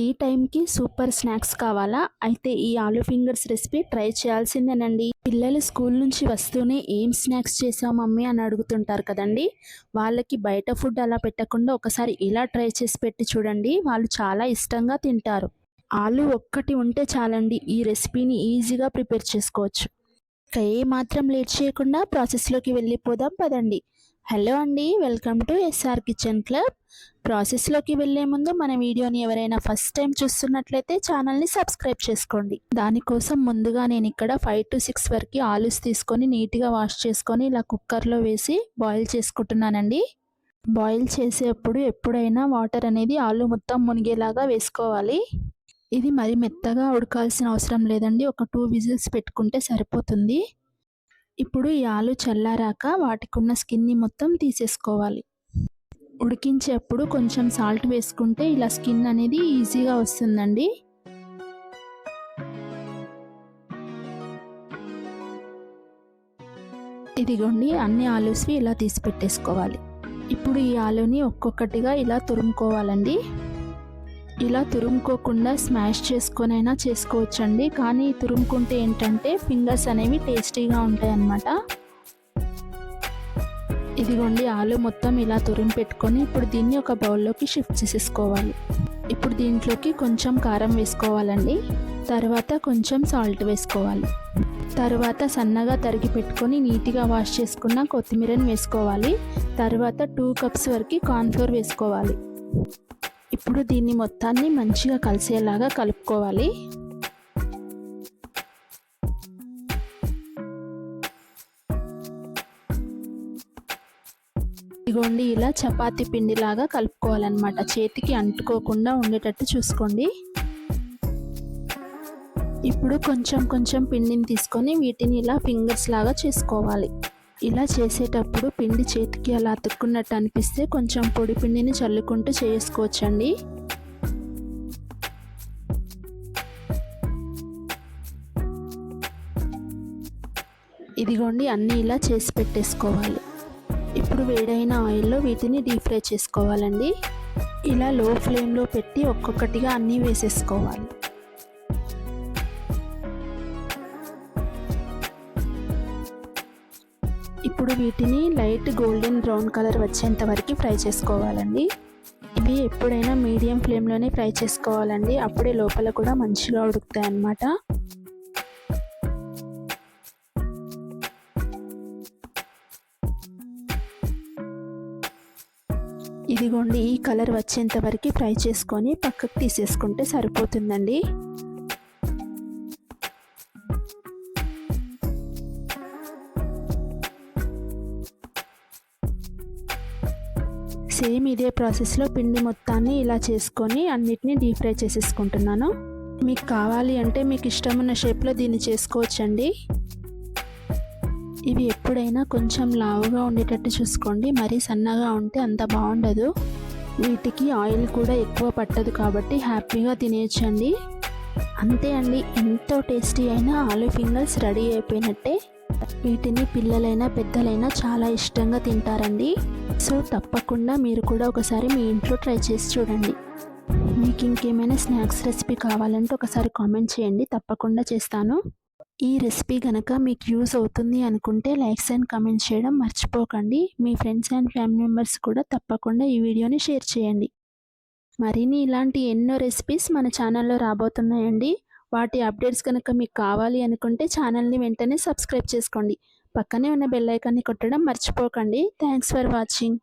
Tea టైంకి super snacks కావాలా? అయితే ఈ ఆలూ ఫింగర్స్ రెసిపీ ట్రై చేయాల్సిందేనండి. పిల్లలు స్కూల్ నుంచి వస్తూనే ఏం స్నాక్స్ చేసావు మమ్మీ అని అడుగుతుంటారు కదండి. వాళ్ళకి బయట ఫుడ్ అలా పెట్టకుండా ఒకసారి ఇలా ట్రై చేసి పెట్టి చూడండి. వాళ్ళు చాలా ఇష్టంగా తింటారు. ఆలు ఒక్కటి ఉంటే చాలండి. ఈ రెసిపీని ఈజీగా ప్రిపేర్ చేసుకోవచ్చు. ఇక ఏ మాత్రం లేట్ చేయకుండా ప్రాసెస్లోకి వెళ్ళిపోదాం. పదండి. హలో అండి welcome to SR kitchen club. ప్రాసెస్లోకి వెళ్ళే ముందు మన వీడియోని ఎవరైనా ఫస్ట్ టైం చూస్తున్నట్లయితే ఛానల్ని సబ్స్క్రైబ్ చేసుకోండి. దానికోసం ముందుగా నేను ఇక్కడ ఫైవ్ టు సిక్స్ వరకు ఆలూస్ తీసుకొని నీట్గా వాష్ చేసుకొని ఇలా కుక్కర్లో వేసి బాయిల్ చేసుకుంటున్నానండి. బాయిల్ చేసేటప్పుడు ఎప్పుడైనా వాటర్ అనేది ఆలు మొత్తం మునిగేలాగా వేసుకోవాలి. ఇది మరి మెత్తగా ఉడకాల్సిన అవసరం లేదండి. ఒక టూ విజిల్స్ పెట్టుకుంటే సరిపోతుంది. ఇప్పుడు ఈ ఆలు చల్లారాక వాటికి ఉన్న స్కిన్ని మొత్తం తీసేసుకోవాలి. ఉడికించేప్పుడు కొంచెం సాల్ట్ వేసుకుంటే ఇలా స్కిన్ అనేది ఈజీగా వస్తుందండి. ఇదిగోండి అన్ని ఆలూస్వి ఇలా తీసి పెట్టేసుకోవాలి ఇప్పుడు ఈ ఆలుని ఒక్కొక్కటిగా ఇలా తురుముకోవాలండి. ఇలా తురుముకోకుండా స్మాష్ చేసుకొనైనా చేసుకోవచ్చండి. కానీ తురుముకుంటే ఏంటంటే ఫింగర్స్ అనేవి టేస్టీగా ఉంటాయి అన్నమాట ఇదిగోండి ఆలు మొత్తం ఇలా తురిమి పెట్టుకొని ఇప్పుడు దీన్ని ఒక బౌల్లోకి షిఫ్ట్ చేసేసుకోవాలి. ఇప్పుడు దీంట్లోకి కొంచెం కారం వేసుకోవాలండి. తర్వాత కొంచెం సాల్ట్ వేసుకోవాలి. తర్వాత సన్నగా తరిగి పెట్టుకొని నీట్గా వాష్ చేసుకున్న కొత్తిమీరని వేసుకోవాలి. తర్వాత టూ కప్స్ వరకు కార్న్ఫ్లోర్ వేసుకోవాలి. ఇప్పుడు దీన్ని మొత్తాన్ని మంచిగా కలిసేలాగా కలుపుకోవాలి. ఇదిగోండి ఇలా చపాతీ పిండిలాగా కలుపుకోవాలన్నమాట. చేతికి అంటుకోకుండా ఉండేటట్టు చూసుకోండి. ఇప్పుడు కొంచెం కొంచెం పిండిని తీసుకొని వీటిని ఇలా ఫింగర్స్ లాగా చేసుకోవాలి. ఇలా చేసేటప్పుడు పిండి చేతికి అలా అతుక్కున్నట్టు అనిపిస్తే కొంచెం పొడి పిండిని చల్లుకుంటూ చేసుకోవచ్చండి. ఇదిగోండి అన్నీ ఇలా చేసి పెట్టేసుకోవాలి. ఇప్పుడు వేడైన ఆయిల్లో వీటిని డీప్ ఫ్రై చేసుకోవాలండి. ఇలా లో ఫ్లేమ్లో పెట్టి ఒక్కొక్కటిగా అన్నీ వేసేసుకోవాలి. ఇప్పుడు వీటిని లైట్ గోల్డెన్ బ్రౌన్ కలర్ వచ్చేంత వరకు ఫ్రై చేసుకోవాలండి. ఇవి ఎప్పుడైనా మీడియం ఫ్లేమ్లోనే ఫ్రై చేసుకోవాలండి. అప్పుడే లోపల కూడా మంచిగా ఉడుకుతాయి అన్నమాట. ఇదిగోండి ఈ కలర్ వచ్చేంత వరకు ఫ్రై చేసుకొని పక్కకు తీసేసుకుంటే సరిపోతుందండి. సేమ్ ఇదే ప్రాసెస్లో పిండి మొత్తాన్ని ఇలా చేసుకొని అన్నిటినీ డీప్ ఫ్రై చేసేసుకుంటున్నాను. మీకు కావాలి అంటే మీకు ఇష్టమున్న షేప్లో దీన్ని చేసుకోవచ్చండి. ఇవి ఎప్పుడైనా కొంచెం లావుగా ఉండేటట్టు చూసుకోండి. మరీ సన్నగా ఉంటే అంత బాగుండదు. వీటికి ఆయిల్ కూడా ఎక్కువ పట్టదు కాబట్టి హ్యాపీగా తినేయచ్చండి. అంతే అండి. ఎంతో టేస్టీ అయిన ఆలూ ఫింగర్స్ రెడీ అయిపోయినట్టే. వీటిని పిల్లలైనా పెద్దలైనా చాలా ఇష్టంగా తింటారండి. సో తప్పకుండా మీరు కూడా ఒకసారి మీ ఇంట్లో ట్రై చేసి చూడండి. మీకు ఇంకేమైనా స్నాక్స్ రెసిపీ కావాలంటే ఒకసారి కామెంట్ చేయండి. తప్పకుండా చేస్తాను. ఈ రెసిపీ కనుక మీకు యూస్ అవుతుంది అనుకుంటే లైక్స్ అండ్ కామెంట్ చేయడం మర్చిపోకండి. మీ ఫ్రెండ్స్ అండ్ ఫ్యామిలీ మెంబర్స్ కూడా తప్పకుండా ఈ వీడియోని షేర్ చేయండి. మరిన్ని ఇలాంటి ఎన్నో రెసిపీస్ మన ఛానల్లో రాబోతున్నాయండి. వాటి అప్డేట్స్ కనుక మీకు కావాలి అనుకుంటే ఛానల్ని వెంటనే సబ్స్క్రైబ్ చేసుకోండి. పక్కనే ఉన్న బెల్ ఐకాన్ని కొట్టడం మర్చిపోకండి. Thanks for watching.